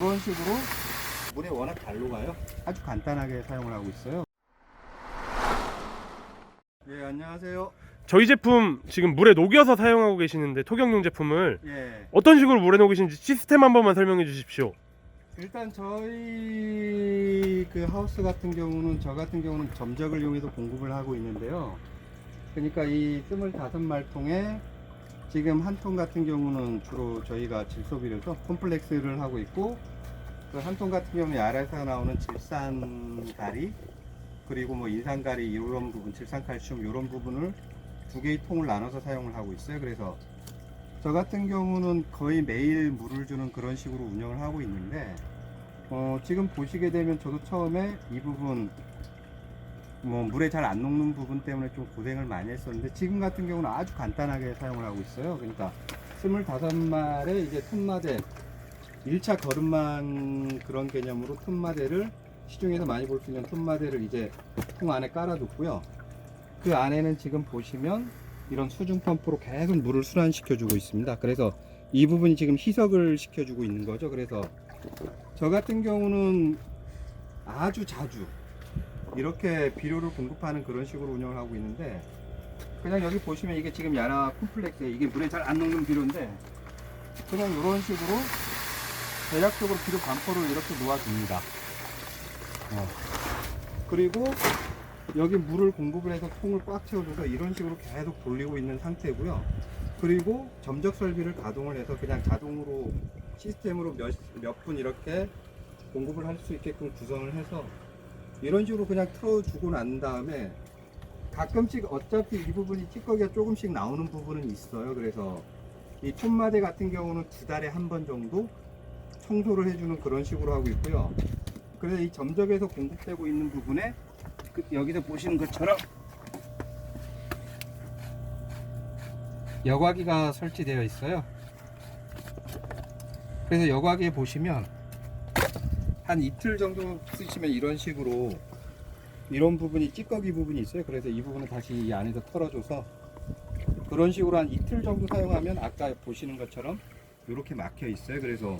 그런 식으로 물에 워낙 잘 녹아요. 아주 간단하게 사용을 하고 있어요. 예, 안녕하세요. 저희 제품 지금 물에 녹여서 사용하고 계시는데 토경용 제품을 예, 어떤 식으로 물에 녹이시는지 시스템 한 번만 설명해 주십시오. 일단 저희 그 하우스 같은 경우는 저 같은 경우는 점적을 이용해서 공급을 하고 있는데요. 그러니까 이 25말통에 지금 한 통 같은 경우는 주로 저희가 질소비료죠. 콤플렉스를 하고 있고 그 한 통 같은 경우는 야라에서 나오는 질산가리 그리고 뭐 인산가리 이런 부분, 질산칼슘 이런 부분을 두 개의 통을 나눠서 사용을 하고 있어요. 그래서 저 같은 경우는 거의 매일 물을 주는 그런 식으로 운영을 하고 있는데 어, 지금 보시게 되면 저도 처음에 이 부분 뭐 물에 잘 안 녹는 부분 때문에 좀 고생을 많이 했었는데 지금 같은 경우는 아주 간단하게 사용을 하고 있어요. 그러니까 25마리의 이제 톤마대 1차 거름만 그런 개념으로 톤마대를 시중에서 많이 볼 수 있는 톤마대를 이제 통 안에 깔아뒀고요. 그 안에는 지금 보시면 이런 수중 펌프로 계속 물을 순환시켜 주고 있습니다. 그래서 이 부분이 지금 희석을 시켜 주고 있는 거죠. 그래서 저 같은 경우는 아주 자주 이렇게 비료를 공급하는 그런 식으로 운영을 하고 있는데 그냥 여기 보시면 이게 지금 야라 콤플렉스 이게 물에 잘 안 녹는 비료인데 그냥 이런 식으로 대략적으로 비료 반포를 이렇게 놓아줍니다. 어. 그리고 여기 물을 공급을 해서 통을 꽉 채워줘서 이런 식으로 계속 돌리고 있는 상태고요. 그리고 점적 설비를 가동을 해서 그냥 자동으로 시스템으로 몇, 몇분 이렇게 공급을 할 수 있게끔 구성을 해서 이런 식으로 그냥 틀어주고 난 다음에 가끔씩 어차피 이 부분이 찌꺼기가 조금씩 나오는 부분은 있어요. 그래서 이 톤마대 같은 경우는 두 달에 한 번 정도 청소를 해주는 그런 식으로 하고 있고요. 그래서 이 점적에서 공급되고 있는 부분에 그 여기서 보시는 것처럼 여과기가 설치되어 있어요. 그래서 여과기에 보시면 한 이틀 정도 쓰시면 이런 식으로 이런 부분이 찌꺼기 부분이 있어요. 그래서 이 부분을 다시 이 안에서 털어줘서 그런 식으로 한 이틀 정도 사용하면 아까 보시는 것처럼 이렇게 막혀 있어요. 그래서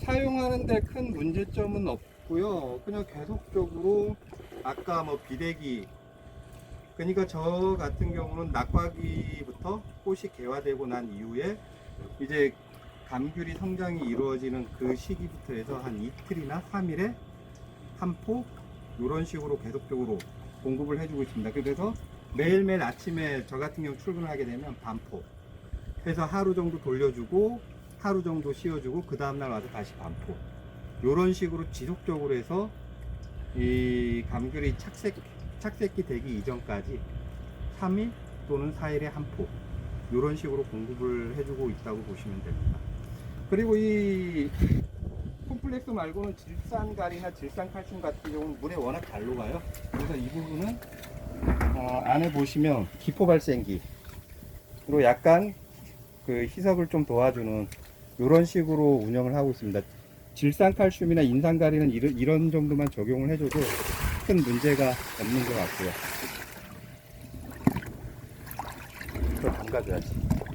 사용하는데 큰 문제점은 없고요. 그냥 계속적으로 아까 뭐 비대기 그러니까 저 같은 경우는 낙과기부터 꽃이 개화되고 난 이후에 이제 감귤이 성장이 이루어지는 그 시기부터 해서 한 이틀이나 3일에 한 포 이런 식으로 계속적으로 공급을 해주고 있습니다. 그래서 매일매일 아침에 저 같은 경우 출근을 하게 되면 반포 해서 하루 정도 돌려주고 하루 정도 씌워주고 그 다음날 와서 다시 반포 이런 식으로 지속적으로 해서 이 감귤이 착색, 착색기 되기 이전까지 3일 또는 4일에 한 포 이런 식으로 공급을 해주고 있다고 보시면 됩니다. 그리고 이 콤플렉스 말고는 질산가리나 질산칼슘 같은 경우는 물에 워낙 잘 녹아요. 그래서 이 부분은 어, 안에 보시면 기포 발생기로 약간 그 희석을 좀 도와주는 이런 식으로 운영을 하고 있습니다. 질산칼슘이나 인산가리는 이런, 이런 정도만 적용을 해줘도 큰 문제가 없는 것 같고요. 이걸 담가줘야지.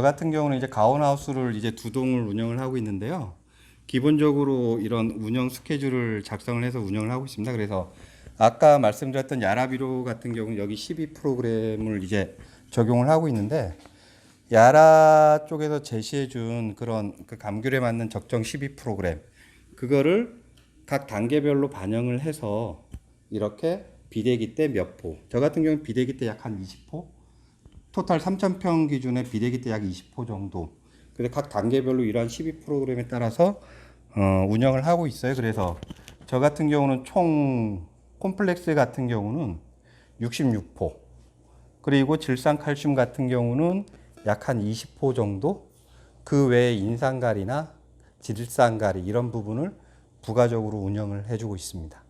저 같은 경우는 이제 가온하우스를 이제 두 동을 운영을 하고 있는데요. 기본적으로 이런 운영 스케줄을 작성을 해서 운영을 하고 있습니다. 그래서 아까 말씀드렸던 야라비로 같은 경우는 여기 12 프로그램을 이제 적용을 하고 있는데 야라 쪽에서 제시해 준 그런 그 감귤에 맞는 적정 12 프로그램 그거를 각 단계별로 반영을 해서 이렇게 비대기 때 몇 포. 저 같은 경우는 비대기 때 약 한 20포. 토탈 3,000평 기준의 비대기 때 약 20포 정도. 그래서 각 단계별로 이러한 12 프로그램에 따라서 어, 운영을 하고 있어요. 그래서 저 같은 경우는 총 콤플렉스 같은 경우는 66포. 그리고 질산 칼슘 같은 경우는 약 한 20포 정도. 그 외에 인산가리나 질산가리 이런 부분을 부가적으로 운영을 해주고 있습니다.